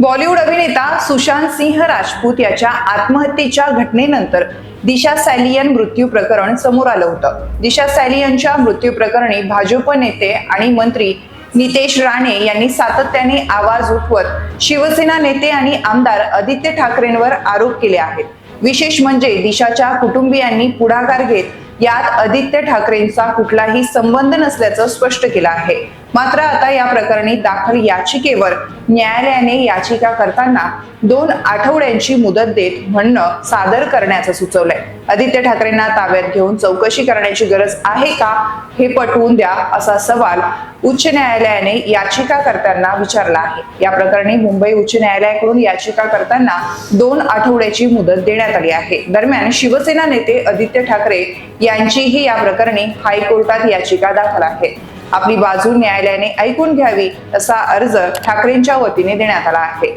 बॉलिवूड अभिनेता सुशांत सिंह राजपूत याच्या आत्महत्येच्या घटनेनंतर दिशा सॅलियन मृत्यू प्रकरण समोर आलं होतं. दिशा सॅलियनच्या मृत्यू प्रकरणी भाजप नेते आणि मंत्री नितेश राणे यांनी सातत्याने आवाज उठवत शिवसेना नेते आणि आमदार आदित्य ठाकरेंवर आरोप केले आहेत. विशेष म्हणजे दिशाच्या कुटुंबियांनी पुढाकार घेत यात आदित्य ठाकरेंचा कुठलाही संबंध नसल्याचं स्पष्ट केलं आहे. मात्र आता या प्रकरणी दाखल याचिकेवर न्यायालयाने याचिका करताना दोन आठवड्यांची मुदत देत म्हणणं सादर करण्याचं सुचवलंय. आदित्य ठाकरेंना ताब्यात घेऊन चौकशी करण्याची गरज आहे का हे पटवून द्या असा सवाल उच्च न्यायालयाने याचिका करताना विचारला आहे. या प्रकरणी मुंबई उच्च न्यायालयाकडून याचिका करताना दोन आठवड्याची मुदत देण्यात आली आहे. दरम्यान शिवसेना नेते आदित्य ठाकरे यांचीही या प्रकरणी हायकोर्टात याचिका दाखल आहे. आपली बाजू न्यायालयाने ऐकून घ्यावी असा अर्ज ठाकरेंच्या वतीने देण्यात आला आहे.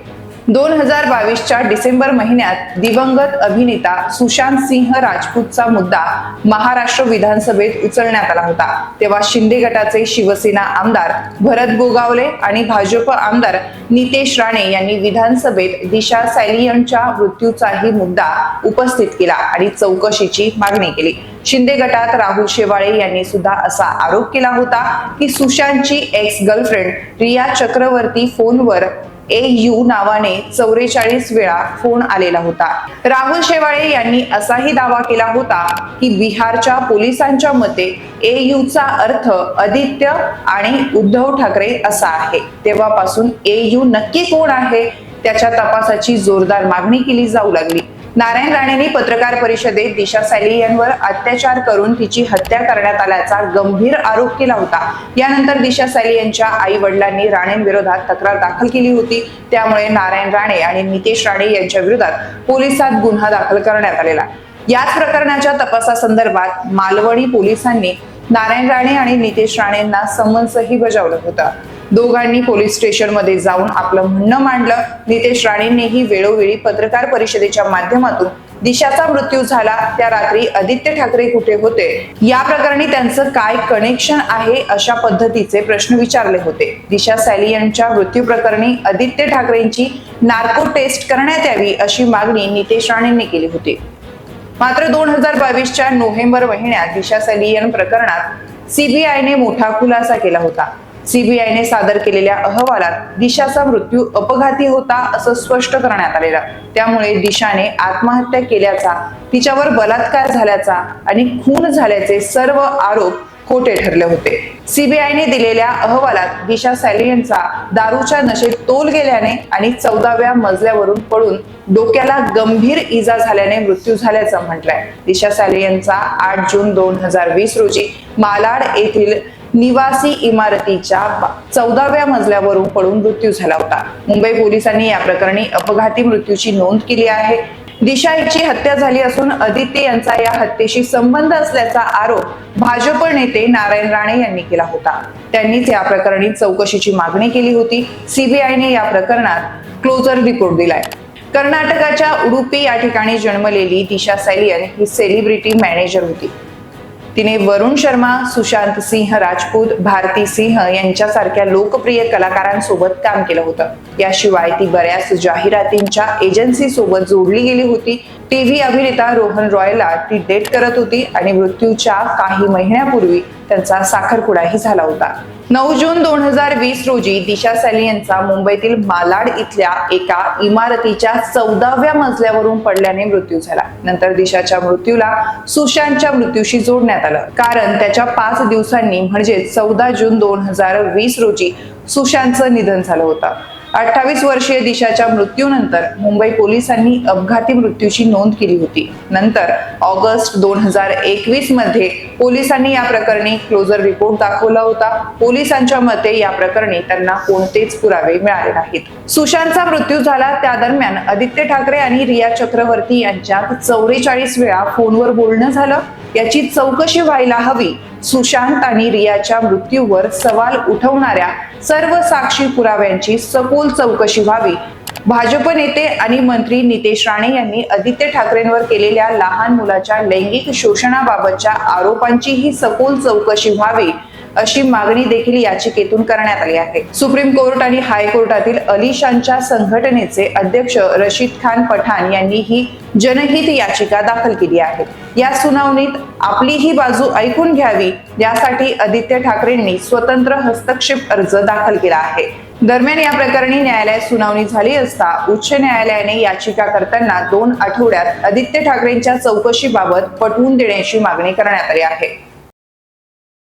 दोन हजार बावीसच्या डिसेंबर महिन्यात दिवंगत अभिनेता सुशांत सिंह राजपूतचा मुद्दा महाराष्ट्र विधानसभेत उचलण्यात आला होता. तेव्हा शिंदे गटाचे शिवसेना आमदार भरत गोगावले आणि भाजप आमदार नितेश राणे यांनी विधानसभेत दिशा सॅलियनच्या मृत्यूचाही मुद्दा उपस्थित केला आणि चौकशीची मागणी केली. शिंदे गटात राहुल शेवाळे यांनी सुद्धा असा आरोप केला होता की सुशांतची एक्स गर्लफ्रेंड रिया चक्रवर्ती फोनवर ए यू नावाने चौवेचाळीस वेळा फोन आलेला होता. राहुल शेवाळे यांनी असाही दावा केला होता की बिहारच्या पोलिसांच्या मते ए यू चा अर्थ आदित्य आणि उद्धव ठाकरे असा आहे. तेव्हापासून ए यू नक्की कोण आहे? त्याच्या तपासाची जोरदार मागणी केली जाऊ लागली. नारायण राणेंनी पत्रकार परिषदेत दिशा सॅलियनवर अत्याचार करून तिची हत्या करण्यात आल्याचा गंभीर आरोप केला होता. यानंतर दिशा सॅलियनच्या आई वडिलांनी राणेंविरोधात तक्रार दाखल केली होती. त्यामुळे नारायण राणे आणि नितेश राणे यांच्या विरोधात पोलिसात गुन्हा दाखल करण्यात आलेला याच प्रकरणाच्या तपासासंदर्भात मालवणी पोलिसांनी नारायण राणे आणि नितेश राणेंना समन्सही बजावलं होतं. दोघांनी पोलीस स्टेशनमध्ये जाऊन आपलं म्हणणं मांडलं. नितेश राणेंनीही वेळोवेळी पत्रकार परिषदेच्या माध्यमातून दिशाचा मृत्यू झाला. त्या रात्री आदित्य ठाकरे कुठे होते? या प्रकरणी त्यांचं काय कनेक्शन आहे अशा पद्धतीचे प्रश्न विचारले होते. दिशा सॅलियनच्या मृत्यू प्रकरणी आदित्य ठाकरेंची नार्को टेस्ट करण्यात यावी अशी मागणी नितेश राणेंनी केली होती. मात्र दोन हजार बावीसच्या नोव्हेंबर महिन्यात दिशा सॅलियन प्रकरणात सीबीआयने मोठा खुलासा केला होता. सीबीआयने सादर केलेल्या अहवालात दिशाचा मृत्यू अपघाती होता असं स्पष्ट करण्यात आलेलं. त्यामुळे दिशाने आत्महत्या केल्याचा तिच्यावर बलात्कार झाल्याचा आणि खून झाल्याचे सर्व आरोप खोटे ठरले होते. सीबीआयने दिलेल्या अहवालात दिशा सॅलियनचा दारूच्या नशेत तोल गेल्याने आणि चौदाव्या मजल्यावरून पडून डोक्याला गंभीर इजा झाल्याने मृत्यू झाल्याचं म्हटलंय. दिशा सॅलियनचा आठ जून दोन हजार वीस रोजी मालाड येथील निवासी इमारतीच्या चौदाव्या मजल्यावरून पडून मृत्यू झाला होता. मुंबई पोलिसांनी या प्रकरणी अपघाती मृत्यूची नोंद केली आहे. दिशा हिची हत्या झाली असून आदित्य यांचा या हत्येशी संबंध असल्याचा आरोप भाजप नेते नारायण राणे यांनी केला होता. त्यांनीच या प्रकरणी चौकशीची मागणी केली होती. सीबीआयने या प्रकरणात क्लोजर रिपोर्ट दिलाय. कर्नाटकाच्या उडुपी या ठिकाणी जन्मलेली दिशा सॅलियन ही सेलिब्रिटी मॅनेजर होती. तिने वरुण शर्मा सुशांत सिंह राजपूत भारती सिंह यांच्यासारख्या लोकप्रिय कलाकारांसोबत काम केलं होतं. याशिवाय ती बऱ्याच जाहिरातींच्या एजन्सी सोबत जोडली गेली होती. टीव्ही अभिनेता रोहन रॉयला ती डेट करत होती आणि मृत्यूच्या काही महिन्यापूर्वी त्यांचा साखरपुडाही झाला होता. नऊ जून दोन हजार वीस रोजी दिशा सॅलियनचा मुंबईतील मालाड इथल्या एका इमारतीच्या चौदाव्या मजल्यावरून पडल्याने मृत्यू झाला. नंतर दिशाच्या मृत्यूला सुशांतच्या मृत्यूशी जोडण्यात आलं. कारण त्याच्या पाच दिवसांनी म्हणजे चौदा जून दोन हजार वीस रोजी सुशांतचं निधन झालं होतं. अठ्ठावीस वर्षीय दिशाच्या मृत्यूनंतर मुंबई पोलिसांनी अपघाती मृत्यूची नोंद केली होती. नंतर ऑगस्ट दोन हजार एकवीसमध्ये पोलिसांनी या प्रकरणी क्लोजर रिपोर्ट दाखवला होता. पोलिसांच्या मते या प्रकरणी त्यांना कोणतेच पुरावे मिळाले नाहीत. सुशांतचा मृत्यू झाला त्या दरम्यान आदित्य ठाकरे आणि रिया चक्रवर्ती यांच्यात चौवेचाळीस वेळा फोनवर बोलणं झालं. याची चौकशी व्हायला हवी. सुशांत आणि रियाच्या मृत्यूवर सवाल उठवणाऱ्या सर्व साक्षी पुराव्यांची सखोल चौकशी व्हावी. भाजप नेते आणि मंत्री नितेश राणे यांनी आदित्य ठाकरेंवर केलेल्या लहान मुलाच्या लैंगिक शोषणाबाबतच्या आरोपांचीही सखोल चौकशी व्हावी अशी मागणी देखील याचिकेतून करण्यात आली आहे. सुप्रीम कोर्ट आणि हायकोर्टातील अलिशांच्या संघटनेचे अध्यक्ष रशीद खान पठाण यांनी ही जनहित याचिका दाखल केली आहे. या सुनावणीत आपली ही बाजू ऐकून घ्यावी यासाठी आदित्य ठाकरेंनी स्वतंत्र हस्तक्षेप अर्ज दाखल केला आहे. दरम्यान या प्रकरणी न्यायालयात सुनावणी झाली असता उच्च न्यायालयाने याचिका करताना दोन आठवड्यात आदित्य ठाकरेंच्या चौकशीबाबत पटवून देण्याची मागणी करण्यात आली आहे.